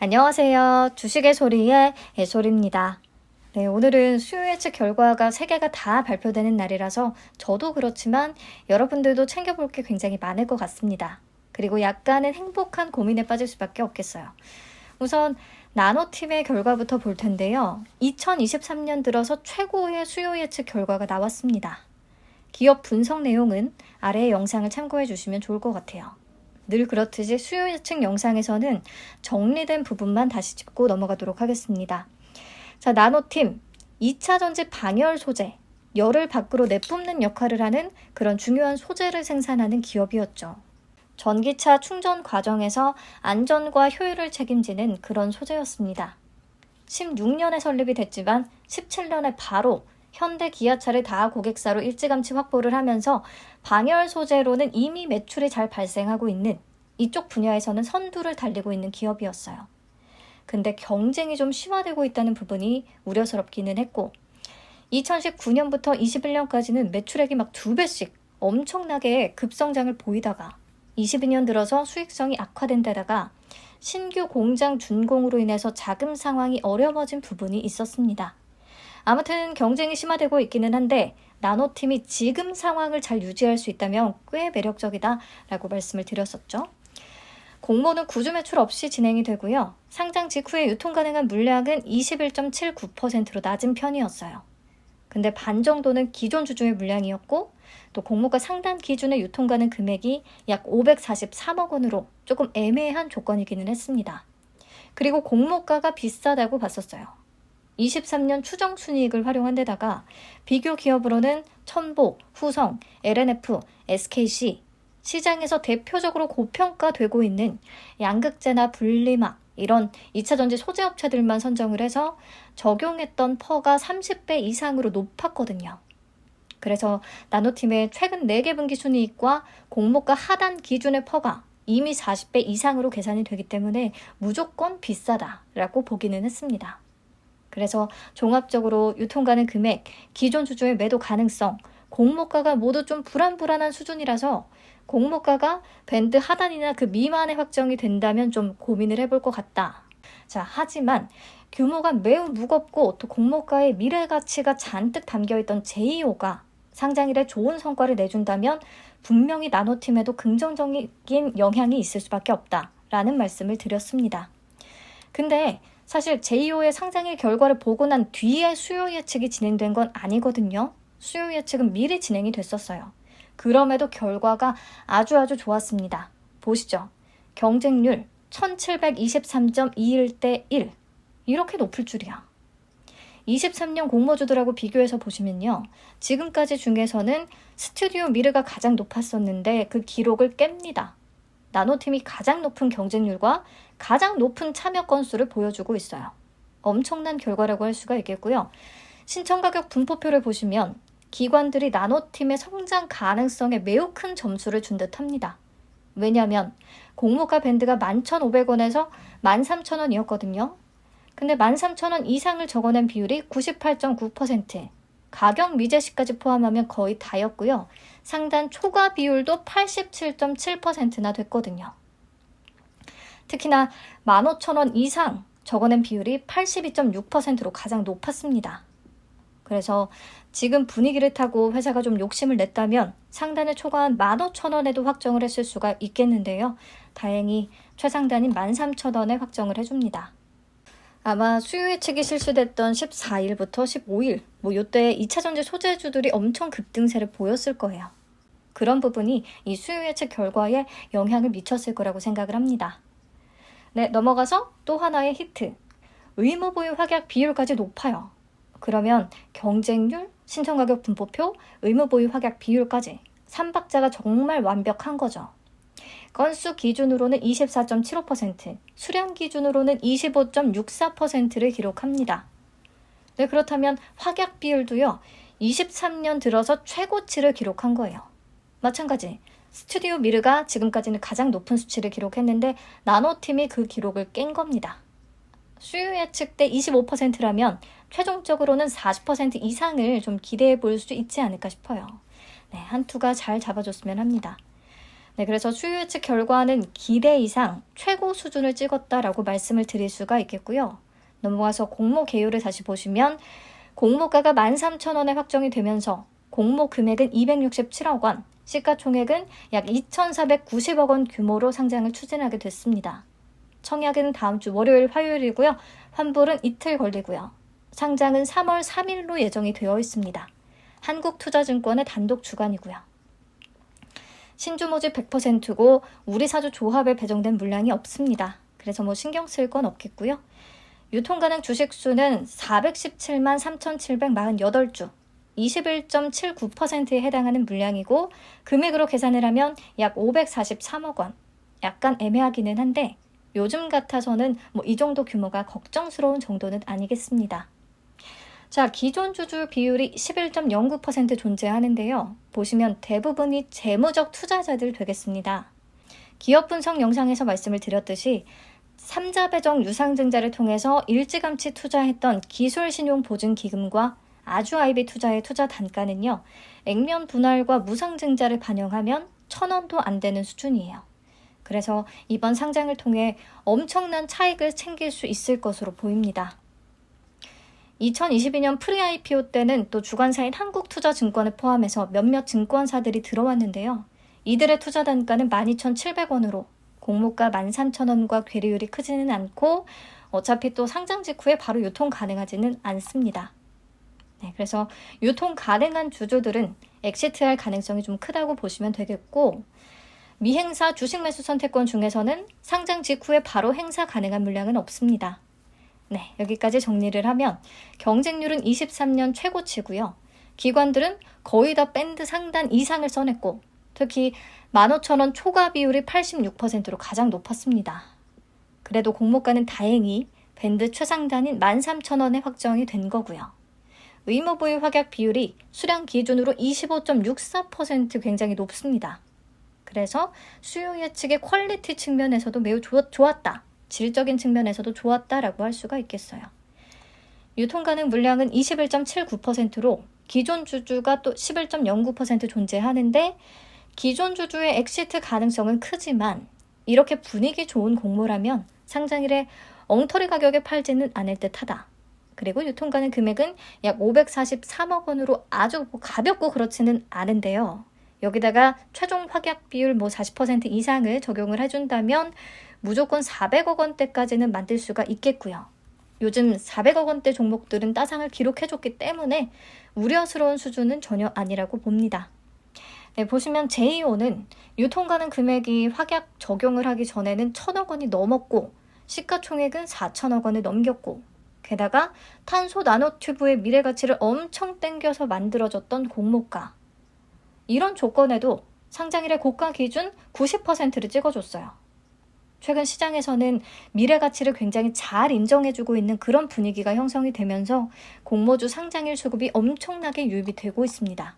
안녕하세요. 주식의 소리의 예솔입니다. 네, 오늘은 수요 예측 결과가 세 개가 다 발표되는 날이라서 저도 그렇지만 여러분들도 챙겨볼 게 굉장히 많을 것 같습니다. 그리고 약간은 행복한 고민에 빠질 수밖에 없겠어요. 우선 나노팀의 결과부터 볼 텐데요. 2023년 들어서 최고의 수요 예측 결과가 나왔습니다. 기업 분석 내용은 아래의 영상을 참고해 주시면 좋을 것 같아요. 늘 그렇듯이 수요 예측 영상에서는 정리된 부분만 다시 짚고 넘어가도록 하겠습니다. 자, 나노팀 2차 전지 방열 소재, 열을 밖으로 내뿜는 역할을 하는 그런 중요한 소재를 생산하는 기업이었죠. 전기차 충전 과정에서 안전과 효율을 책임지는 그런 소재였습니다. 16년에 설립이 됐지만 17년에 바로 현대 기아차를 다 고객사로 일찌감치 확보를 하면서 방열 소재로는 이미 매출이 잘 발생하고 있는 이쪽 분야에서는 선두를 달리고 있는 기업이었어요. 근데 경쟁이 좀 심화되고 있다는 부분이 우려스럽기는 했고 2019년부터 21년까지는 매출액이 막 두 배씩 엄청나게 급성장을 보이다가 22년 들어서 수익성이 악화된 데다가 신규 공장 준공으로 인해서 자금 상황이 어려워진 부분이 있었습니다. 아무튼 경쟁이 심화되고 있기는 한데 나노팀이 지금 상황을 잘 유지할 수 있다면 꽤 매력적이다라고 말씀을 드렸었죠. 공모는 구주 매출 없이 진행이 되고요. 상장 직후에 유통 가능한 물량은 21.79%로 낮은 편이었어요. 근데 반 정도는 기존 주주의 물량이었고 또 공모가 상단 기준의 유통 가능 금액이 약 543억 원으로 조금 애매한 조건이기는 했습니다. 그리고 공모가가 비싸다고 봤었어요. 23년 추정 순이익을 활용한 데다가 비교 기업으로는 첨보, 후성, LNF, SKC, 시장에서 대표적으로 고평가되고 있는 양극재나 분리막, 이런 2차 전지 소재 업체들만 선정을 해서 적용했던 퍼가 30배 이상으로 높았거든요. 그래서 나노팀의 최근 4개 분기 순이익과 공모가 하단 기준의 퍼가 이미 40배 이상으로 계산이 되기 때문에 무조건 비싸다라고 보기는 했습니다. 그래서 종합적으로 유통 가능 금액, 기존 주주의 매도 가능성, 공모가가 모두 좀 불안불안한 수준이라서 공모가가 밴드 하단이나 그 미만의 확정이 된다면 좀 고민을 해볼 것 같다. 자, 하지만 규모가 매우 무겁고 또 공모가의 미래 가치가 잔뜩 담겨 있던 JEO가 상장일에 좋은 성과를 내준다면 분명히 나노팀에도 긍정적인 영향이 있을 수밖에 없다라는 말씀을 드렸습니다. 근데 사실 JEO의 상장일 결과를 보고 난 뒤에 수요 예측이 진행된 건 아니거든요. 수요 예측은 미리 진행이 됐었어요. 그럼에도 결과가 아주 아주 좋았습니다. 보시죠. 경쟁률 1723.21 대 1. 이렇게 높을 줄이야. 23년 공모주들하고 비교해서 보시면요. 지금까지 중에서는 스튜디오 미르가 가장 높았었는데 그 기록을 깹니다. 나노팀이 가장 높은 경쟁률과 가장 높은 참여 건수를 보여주고 있어요. 엄청난 결과라고 할 수가 있겠고요. 신청 가격 분포표를 보시면 기관들이 나노팀의 성장 가능성에 매우 큰 점수를 준 듯 합니다. 왜냐하면 공모가 밴드가 11,500원에서 13,000원이었거든요. 근데 13,000원 이상을 적어낸 비율이 98.9%, 가격 미제시까지 포함하면 거의 다였고요. 상단 초과 비율도 87.7%나 됐거든요. 특히나 15,000원 이상 적어낸 비율이 82.6%로 가장 높았습니다. 그래서 지금 분위기를 타고 회사가 좀 욕심을 냈다면 상단을 초과한 15,000원에도 확정을 했을 수가 있겠는데요. 다행히 최상단인 13,000원에 확정을 해줍니다. 아마 수요 예측이 실시됐던 14일부터 15일, 뭐 요때 2차 전지 소재주들이 엄청 급등세를 보였을 거예요. 그런 부분이 이 수요 예측 결과에 영향을 미쳤을 거라고 생각을 합니다. 네, 넘어가서 또 하나의 히트. 의무 보유 확약 비율까지 높아요. 그러면 경쟁률, 신청 가격 분포표, 의무 보유 확약 비율까지 3박자가 정말 완벽한 거죠. 건수 기준으로는 24.75%, 수량 기준으로는 25.64%를 기록합니다. 네, 그렇다면 확약 비율도요, 23년 들어서 최고치를 기록한 거예요. 마찬가지, 스튜디오 미르가 지금까지는 가장 높은 수치를 기록했는데, 나노팀이 그 기록을 깬 겁니다. 수요 예측 때 25%라면 최종적으로는 40% 이상을 좀 기대해 볼 수 있지 않을까 싶어요. 네, 한 투가 잘 잡아줬으면 합니다. 네, 그래서 수요 예측 결과는 기대 이상 최고 수준을 찍었다라고 말씀을 드릴 수가 있겠고요. 넘어가서 공모 개요를 다시 보시면 공모가가 13,000원에 확정이 되면서 공모 금액은 267억 원, 시가총액은 약 2,490억 원 규모로 상장을 추진하게 됐습니다. 청약은 다음 주 월요일, 화요일이고요. 환불은 이틀 걸리고요. 상장은 3월 3일로 예정이 되어 있습니다. 한국투자증권의 단독 주관이고요. 신주 모집 100%고 우리 사주 조합에 배정된 물량이 없습니다. 그래서 뭐 신경 쓸 건 없겠고요. 유통 가능 주식 수는 417만 3,748주, 21.79%에 해당하는 물량이고 금액으로 계산을 하면 약 543억 원. 약간 애매하기는 한데 요즘 같아서는 뭐 이 정도 규모가 걱정스러운 정도는 아니겠습니다. 자, 기존 주주 비율이 11.09% 존재하는데요. 보시면 대부분이 재무적 투자자들 되겠습니다. 기업 분석 영상에서 말씀을 드렸듯이 삼자 배정 유상증자를 통해서 일찌감치 투자했던 기술신용보증기금과 아주 아이비 투자의 투자 단가는요, 액면 분할과 무상증자를 반영하면 천 원도 안 되는 수준이에요. 그래서 이번 상장을 통해 엄청난 차익을 챙길 수 있을 것으로 보입니다. 2022년 프리-IPO 때는 또 주관사인 한국투자증권을 포함해서 몇몇 증권사들이 들어왔는데요. 이들의 투자 단가는 12,700원으로 공모가 13,000원과 괴리율이 크지는 않고 어차피 또 상장 직후에 바로 유통 가능하지는 않습니다. 네, 그래서 유통 가능한 주주들은 엑시트할 가능성이 좀 크다고 보시면 되겠고 미행사 주식 매수 선택권 중에서는 상장 직후에 바로 행사 가능한 물량은 없습니다. 네, 여기까지 정리를 하면 경쟁률은 23년 최고치고요. 기관들은 거의 다 밴드 상단 이상을 써냈고 특히 15,000원 초과 비율이 86%로 가장 높았습니다. 그래도 공모가는 다행히 밴드 최상단인 13,000원에 확정이 된 거고요. 의무부의 확약 비율이 수량 기준으로 25.64% 굉장히 높습니다. 그래서 수요 예측의 퀄리티 측면에서도 매우 좋았다. 질적인 측면에서도 좋았다라고 할 수가 있겠어요. 유통 가능 물량은 21.79%로 기존 주주가 또 11.09% 존재하는데 기존 주주의 엑시트 가능성은 크지만 이렇게 분위기 좋은 공모라면 상장일에 엉터리 가격에 팔지는 않을 듯하다. 그리고 유통 가능 금액은 약 543억 원으로 아주 뭐 가볍고 그렇지는 않은데요. 여기다가 최종 확약 비율 뭐 40% 이상을 적용을 해준다면 무조건 400억 원대까지는 만들 수가 있겠고요. 요즘 400억 원대 종목들은 따상을 기록해줬기 때문에 우려스러운 수준은 전혀 아니라고 봅니다. 네, 보시면 제2호는 유통 가능 금액이 확약 적용을 하기 전에는 1천억 원이 넘었고 시가총액은 4천억 원을 넘겼고 게다가 탄소 나노튜브의 미래 가치를 엄청 땡겨서 만들어졌던 공모가 이런 조건에도 상장일의 고가 기준 90%를 찍어줬어요. 최근 시장에서는 미래 가치를 굉장히 잘 인정해주고 있는 그런 분위기가 형성이 되면서 공모주 상장일 수급이 엄청나게 유입이 되고 있습니다.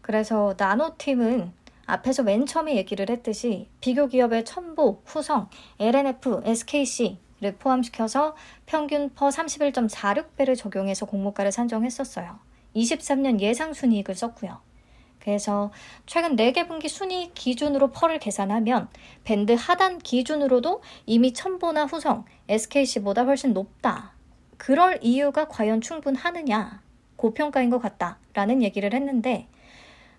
그래서 나노팀은 앞에서 맨 처음에 얘기를 했듯이 비교 기업의 첨보, 후성, LNF, SKC를 포함시켜서 평균 퍼 31.46배를 적용해서 공모가를 산정했었어요. 23년 예상 순이익을 썼고요. 그래서 최근 4개 분기 순이익 기준으로 펄을 계산하면 밴드 하단 기준으로도 이미 첨보나 후성, SKC보다 훨씬 높다. 그럴 이유가 과연 충분하느냐? 고평가인 것 같다. 라는 얘기를 했는데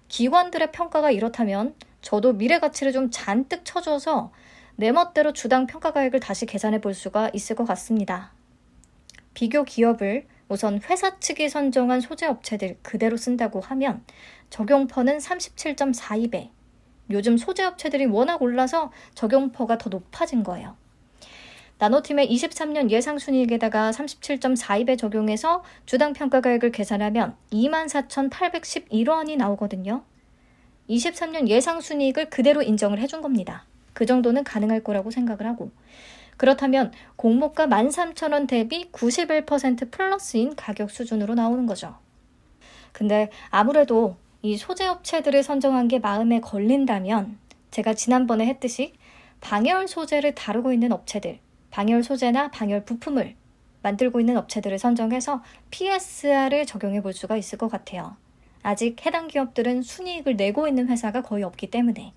기관들의 평가가 이렇다면 저도 미래 가치를 좀 잔뜩 쳐줘서 내 멋대로 주당 평가 가액을 다시 계산해 볼 수가 있을 것 같습니다. 비교 기업을 우선 회사 측이 선정한 소재 업체들 그대로 쓴다고 하면 적용퍼는 37.42배. 요즘 소재 업체들이 워낙 올라서 적용퍼가 더 높아진 거예요. 나노팀의 23년 예상 순이익에다가 37.42배 적용해서 주당 평가 가액을 계산하면 24,811원이 나오거든요. 23년 예상 순이익을 그대로 인정을 해준 겁니다. 그 정도는 가능할 거라고 생각을 하고. 그렇다면 공모가 13,000원 대비 91% 플러스인 가격 수준으로 나오는 거죠. 근데 아무래도 이 소재 업체들을 선정한 게 마음에 걸린다면 제가 지난번에 했듯이 방열 소재를 다루고 있는 업체들, 방열 소재나 방열 부품을 만들고 있는 업체들을 선정해서 PSR을 적용해 볼 수가 있을 것 같아요. 아직 해당 기업들은 순이익을 내고 있는 회사가 거의 없기 때문에.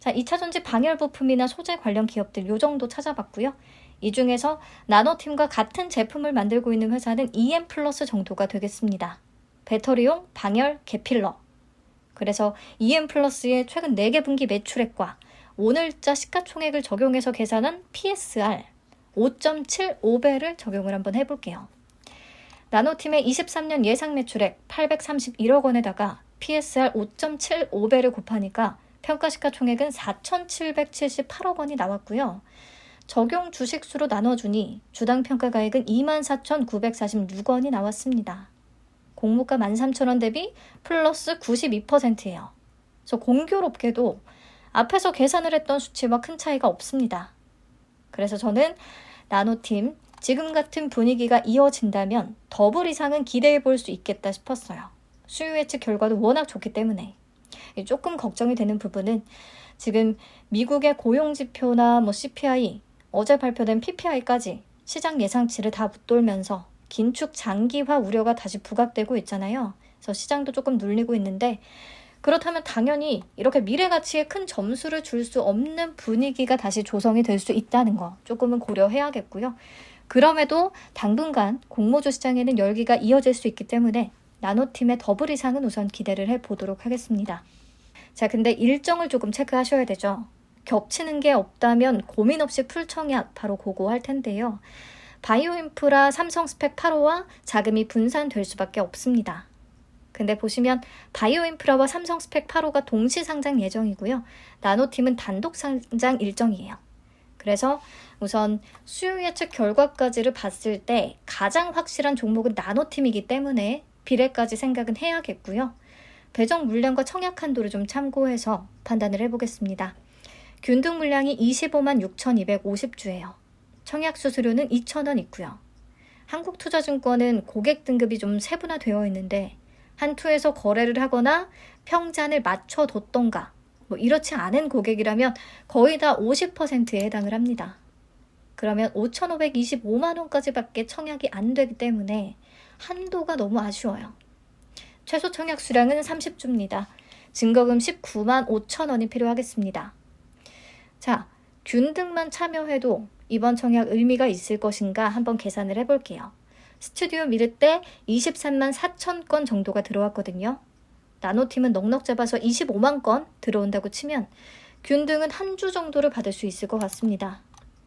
자, 2차 전지 방열 부품이나 소재 관련 기업들 요 정도 찾아봤고요. 이 중에서 나노팀과 같은 제품을 만들고 있는 회사는 EM 플러스 정도가 되겠습니다. 배터리용 방열 개필러. 그래서 EM 플러스의 최근 4개 분기 매출액과 오늘자 시가총액을 적용해서 계산한 PSR 5.75배를 적용을 한번 해볼게요. 나노팀의 23년 예상 매출액 831억 원에다가 PSR 5.75배를 곱하니까 평가시가 총액은 4,778억 원이 나왔고요. 적용 주식수로 나눠주니 주당 평가가액은 24,946원이 나왔습니다. 공모가 13,000원 대비 플러스 92%예요. 그래서 공교롭게도 앞에서 계산을 했던 수치와 큰 차이가 없습니다. 그래서 저는 나노팀 지금 같은 분위기가 이어진다면 더블 이상은 기대해 볼 수 있겠다 싶었어요. 수요 예측 결과도 워낙 좋기 때문에 조금 걱정이 되는 부분은 지금 미국의 고용 지표나 뭐 CPI, 어제 발표된 PPI까지 시장 예상치를 다 붙돌면서 긴축 장기화 우려가 다시 부각되고 있잖아요. 그래서 시장도 조금 눌리고 있는데 그렇다면 당연히 이렇게 미래 가치에 큰 점수를 줄 수 없는 분위기가 다시 조성이 될 수 있다는 거 조금은 고려해야겠고요. 그럼에도 당분간 공모주 시장에는 열기가 이어질 수 있기 때문에 나노팀의 더블 이상은 우선 기대를 해 보도록 하겠습니다. 자, 근데 일정을 조금 체크하셔야 되죠. 겹치는 게 없다면 고민 없이 풀 청약 바로 고고할 텐데요. 바이오인프라 삼성 스펙 8호와 자금이 분산될 수밖에 없습니다. 근데 보시면 바이오인프라와 삼성 스펙 8호가 동시 상장 예정이고요. 나노팀은 단독 상장 일정이에요. 그래서 우선 수요 예측 결과까지를 봤을 때 가장 확실한 종목은 나노팀이기 때문에 비례까지 생각은 해야겠고요. 배정 물량과 청약 한도를 좀 참고해서 판단을 해보겠습니다. 균등 물량이 25만 6,250주예요. 청약 수수료는 2,000원 있고요. 한국투자증권은 고객 등급이 좀 세분화되어 있는데 한 투에서 거래를 하거나 평잔을 맞춰뒀던가 뭐 이렇지 않은 고객이라면 거의 다 50%에 해당을 합니다. 그러면 5,525만 원까지밖에 청약이 안 되기 때문에 한도가 너무 아쉬워요. 최소 청약 수량은 30주입니다. 증거금 19만 5천 원이 필요하겠습니다. 자, 균 등만 참여해도 이번 청약 의미가 있을 것인가 한번 계산을 해볼게요. 스튜디오 미르 때 23만 4천 건 정도가 들어왔거든요. 나노팀은 넉넉 잡아서 25만 건 들어온다고 치면 균 등은 한 주 정도를 받을 수 있을 것 같습니다.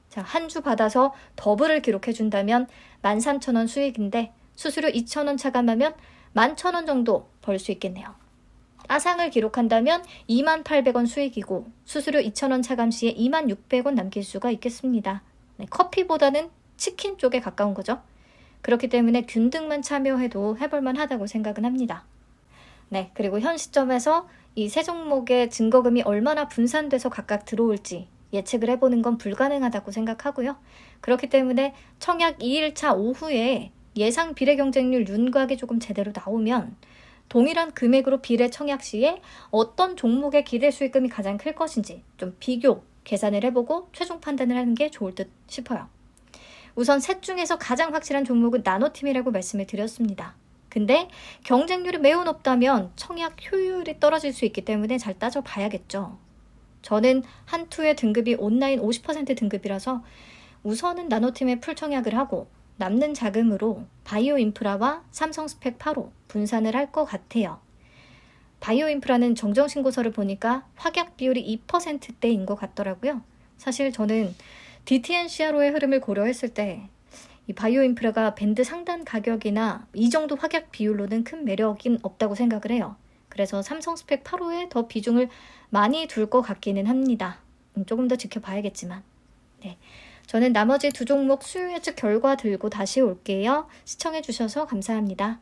자, 한 주 받아서 더블을 기록해 준다면 13,000원 수익인데 수수료 2,000원 차감하면 11,000원 정도 벌 수 있겠네요. 따상을 기록한다면 28,800원 수익이고 수수료 2,000원 차감 시에 26,600원 남길 수가 있겠습니다. 네, 커피보다는 치킨 쪽에 가까운 거죠. 그렇기 때문에 균등만 참여해도 해볼만 하다고 생각은 합니다. 네, 그리고 현 시점에서 이 세 종목의 증거금이 얼마나 분산돼서 각각 들어올지 예측을 해보는 건 불가능하다고 생각하고요. 그렇기 때문에 청약 2일차 오후에 예상 비례 경쟁률 윤곽이 조금 제대로 나오면 동일한 금액으로 비례 청약 시에 어떤 종목의 기대 수익금이 가장 클 것인지 좀 비교 계산을 해보고 최종 판단을 하는 게 좋을 듯 싶어요. 우선 셋 중에서 가장 확실한 종목은 나노팀이라고 말씀을 드렸습니다. 근데 경쟁률이 매우 높다면 청약 효율이 떨어질 수 있기 때문에 잘 따져봐야겠죠. 저는 한 투의 등급이 온라인 50% 등급이라서 우선은 나노팀에 풀청약을 하고 남는 자금으로 바이오 인프라와 삼성 스펙 8호 분산을 할 것 같아요. 바이오 인프라는 정정 신고서를 보니까 확약 비율이 2%대인 것 같더라고요. 사실 저는 DTN-CRO의 흐름을 고려했을 때 이 바이오 인프라가 밴드 상단 가격이나 이 정도 확약 비율로는 큰 매력은 없다고 생각을 해요. 그래서 삼성 스펙 8호에 더 비중을 많이 둘 것 같기는 합니다. 음, 조금 더 지켜봐야겠지만. 네. 저는 나머지 두 종목 수요 예측 결과 들고 다시 올게요. 시청해주셔서 감사합니다.